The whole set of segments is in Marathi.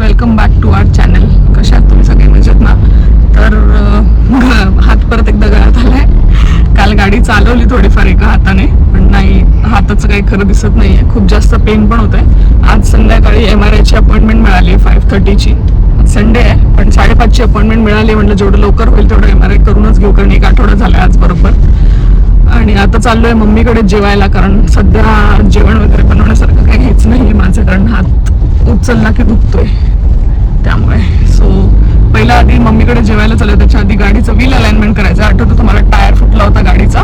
Welcome back to our channel कशा तुम्ही सगळे मजेत ना? तर हात परत एकदा गळ्यात आलाय. काल गाडी चालवली थोडीफार एका हाताने पण नाही हाताचं काही खरं दिसत नाहीये. खूप जास्त पेन पण होत आहे आज संध्याकाळी एम आर आयची अपॉइंटमेंट मिळाली फाईव्ह थर्टीची संडे आहे पण साडेपाचची अपॉइंटमेंट मिळाली म्हटलं जेवढं लवकर होईल तेवढं एम आर आय करूनच घेऊ कारण एक आठवडा झाला आज बरोबर. आणि आता चाललोय मम्मीकडे जेवायला कारण सध्या जेवण वगैरे बनवण्यासारखं काही हेच नाहीये माझं कारण हात उचलला की दुखतोय त्यामुळे सो पहिला आधी मम्मीकडे जेवायला चालू त्याच्या आधी गाडीचं व्हील अलाइनमेंट करायचं. आठवतं तुम्हाला टायर फुटला होता गाडीचा.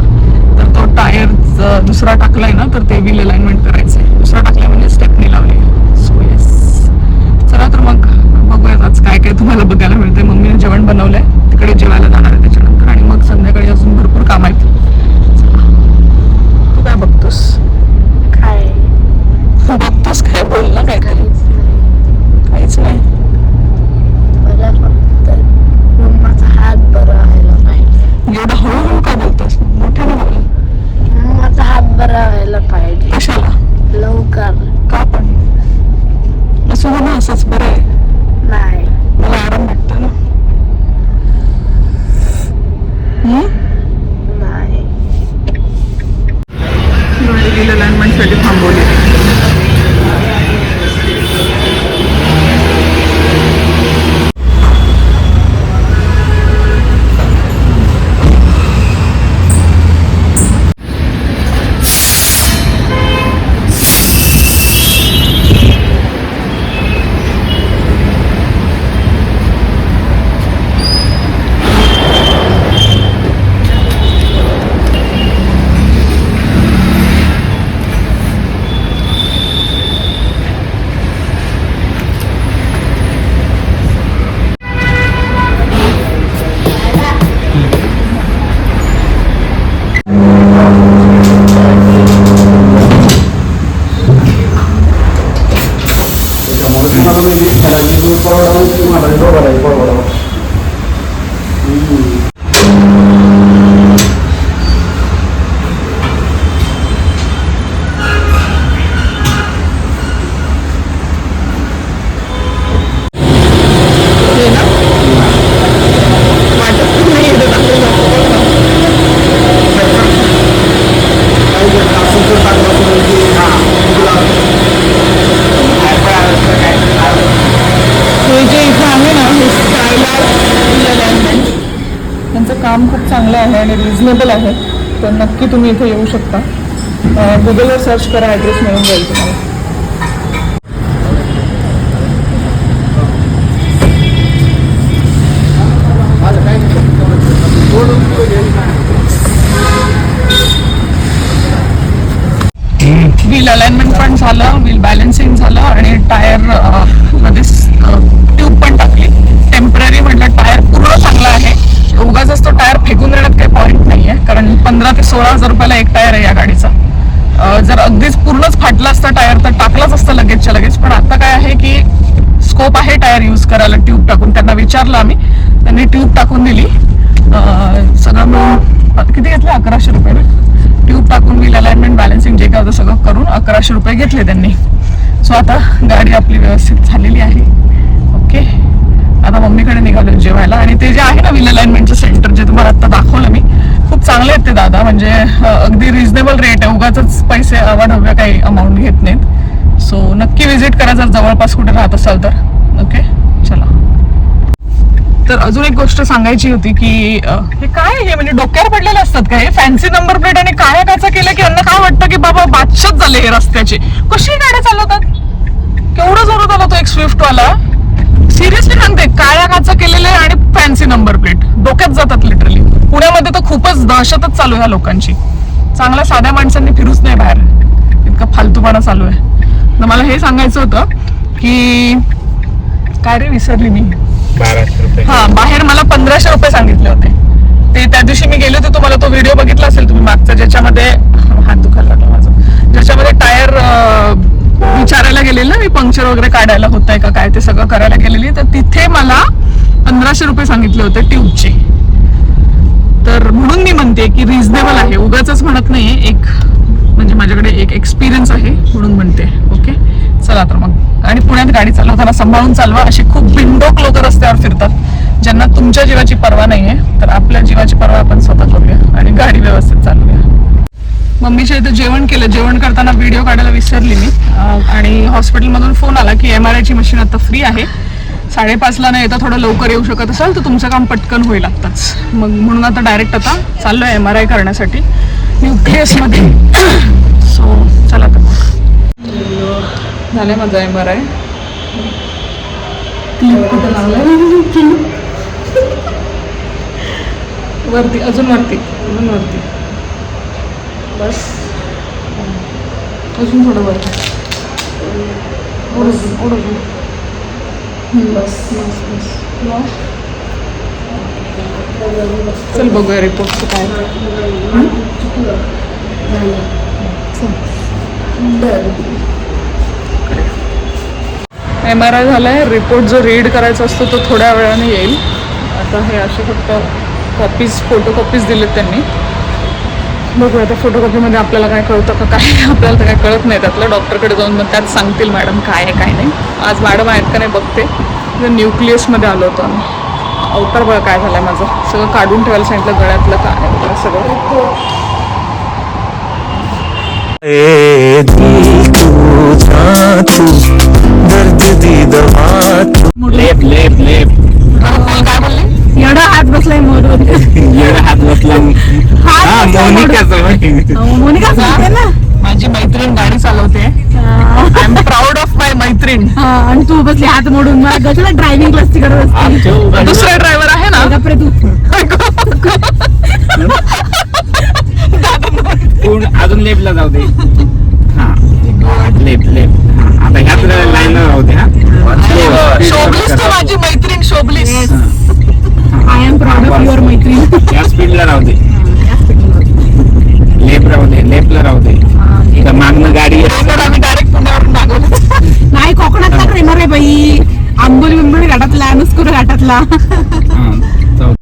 तर तो टायर दुसरा टाकलाय ना तर ते व्हील अलाइनमेंट करायचंय. दुसरा टाकलाय म्हणजे स्टेपनी लावली. सो येस चला तर मग बघूयात आज काय काय तुम्हाला बघायला मिळतंय. मम्मीने जेवण बनवलंय तिकडे जेवायला जाणार आहे त्याच्यानंतर. आणि मग संध्याकाळी अजून भरपूर काम आहेत चला. तू काय बघतोस काय तू बघतोस काय बोल ना काय काहीच नाही काहीच नाही मला फक्त मम्माचा हात बरा व्हायला पाहिजे एवढं हळूहळू का बोलतोस मोठ्याने बोल मम्माचा हात बरा व्हायला पाहिजे कशाला लवकर का पण असं हो ना असंच बरं आहे नाही मला आराम भेटतो ना हम्म? नाही गाडी गेलं अलाइनमेंटसाठी थांबवली त्याच्यामुळे तुम्हाला म्हणजे खेळायची तुम्ही परवडावं तुम्हाला बरोबर आहे परवडावं हे ना वाटत पण नाही इथं टाकलं जातं. काही जर असं जर टाकलं असेल की हा तुला हे जे इथं आहे ना हे स्कायलार अलाइनमेंट त्यांचं काम खूप चांगलं आहे आणि रिझनेबल आहे तर नक्की तुम्ही इथे येऊ शकता. गुगलवर सर्च करा ॲड्रेस मिळून जाईल तुम्हाला. व्हील अलाइनमेंट पण झालं व्हील बॅलन्सिंग झालं आणि टायरमध्ये ट्यूब पण टाकली. टेंपररी म्हटलं टायर पूर्ण चांगला आहे. उगाच तो टायर फेकून देण्यात काही पॉईंट नाही आहे कारण पंधरा ते सोळा हजार रुपयाला एक टायर आहे या गाडीचा. जर अगदीच पूर्णच फाटला असतं टायर तर टाकलाच असतं लगेचच्या लगेच. पण आता काय आहे की स्कोप आहे टायर यूज करायला ट्यूब टाकून. त्यांना विचारलं आम्ही. त्यांनी ट्यूब टाकून दिली. सगळं मिळून किती घेतलं? अकराशे रुपये ट्यूब टाकून व्हील अलाइनमेंट बॅलन्सिंग जे काय होतं सगळं करून अकराशे रुपये घेतले त्यांनी. सो आता गाडी आपली व्यवस्थित झालेली आहे. ओके आता मम्मीकडे निघालो जेवायला. आणि ते जे आहे ना विल अलाइनमेंटचं सेंटर जे तुम्हाला आता दाखवलं मी खूप चांगले आहेत ते दादा. म्हणजे अगदी रिझनेबल रेट आहे. उगाच पैसे अवाढव्य काही अमाऊंट घेत नाहीत. सो नक्की व्हिजिट करा जर जवळपास कुठे राहत असाल तर. ओके चला. तर अजून एक गोष्ट सांगायची होती की हे काय हे म्हणजे डोक्यावर पडलेले असतात का? हे फॅन्सी नंबर प्लेट आणि काळ्या काचा केलं की यांना काय वाटतं की बाबा बादशाच झाले हे रस्त्याचे? कशी गाड्या चालवतात? केवढं जोरात आला तो एक स्विफ्ट वाला? सिरियसली सांगते काळ्या काचा केलेले आणि फॅन्सी नंबर प्लेट डोक्यात जातात लिटरली पुण्यामध्ये तर खूपच दहशतच चालू आहे लोकांची. चांगल्या साध्या माणसांनी फिरूच नाही बाहेर. इतका फालतूपणा चालू आहे. तर मला हे सांगायचं होतं की काय रे विसरली मी? बाराशे रुपये. हा बाहेर मला पंधराशे रुपये सांगितले होते. ते त्या दिवशी मी गेले होते तुम्हाला तो व्हिडिओ बघितला असेल तुम्ही मागचा ज्याच्यामध्ये हात दुखायला लागला माझा. ज्याच्यामध्ये टायर विचारायला गेलेलं ना मी पंक्चर वगैरे काढायला होत आहे का? काय ते सगळं करायला गेलेली. तर तिथे मला पंधराशे रुपये सांगितले होते ट्यूबचे. तर म्हणून मी म्हणते की रिझनेबल आहे. उगाच म्हणत नाही एक म्हणजे माझ्याकडे एक एक्सपिरियन्स आहे म्हणून म्हणते. ओके चला तर मग. आणि पुण्यात गाडी चालवताना सांभाळून चालवा. अशी खूप बिंडोक लोक रस्त्यावर फिरतात. ज्यांना तुमच्या जीवाची पर्वा नाही आहे तर आपल्या जीवाची पर्वा आपण स्वतः करूया आणि गाडी व्यवस्थित चालवूया. मम्मीच्या इथे जेवण केलं. जेवण करताना व्हिडिओ काढायला विसरली मी. आणि हॉस्पिटलमधून फोन आला की एम आर आयची मशीन आता फ्री आहे. साडेपाचला नाही येतं थोडं लवकर येऊ शकत असाल तर तुमचं काम पटकन होईल आत्ताच. मग म्हणून आता डायरेक्ट आता चाललोय एम आर आय करण्यासाठी. न्यूक्लियसमध्ये सो चला तर मग. आहे माझा एम आर आय कुठं वरती अजून वरती अजून वरती. बस. अजून थोडं ओढ बस बस बस. मग? चल बघूया रिपोर्टचं काय. एम आर आय झालाय. रिपोर्ट जो रीड करायचा असतो तो थोड्या वेळाने येईल. आता हे असे फक्त कॉपीज फोटो कॉपीज दिलेत त्यांनी. बघूया त्या फोटोकॉपीमध्ये आपल्याला काय कळतं का काय आपल्याला तर काय कळत नाही. त्यातलं डॉक्टरकडे जाऊन मग त्यात सांगतील मॅडम काय आहे काय नाही. आज मॅडम आहेत का नाही बघते. न्यूक्लियसमध्ये आलो होतो आम्ही. अवतार बघा काय झालंय माझं. सगळं काढून ठेवायला सांगितलं गळ्यातलं काय वगैरे सगळं. लेप लेप लेप. एवढा हात बसलाय मोर येडा हात बसला हा मोनिकाचा मोनिका सांगते ना? माझी मैत्रीण गाडी चालवते. I am proud of my मैत्रीण. हा, आणि तू बसली हात मोडून. मला कसला ड्रायव्हिंग क्लास तिकडे बसते. दुसरा ड्रायव्हर आहे ना? गप्रे तू. पूर्ण अजून लेपला जाऊ दे. हा. लेप लेप हा, आता ह्याच लाईन राहू दे हा. शोभलीस तू माझी मैत्रीण शोभलीस I am proud of your मैत्रीण या स्पीडला राहू दे. लेप राहू दे लेपला राहू दे. तर मागणं गाडी नाही कोकणातला ट्रेनर आहे बाई. आंबोली बिंबोली घाटातला नुसकुर घाटातला.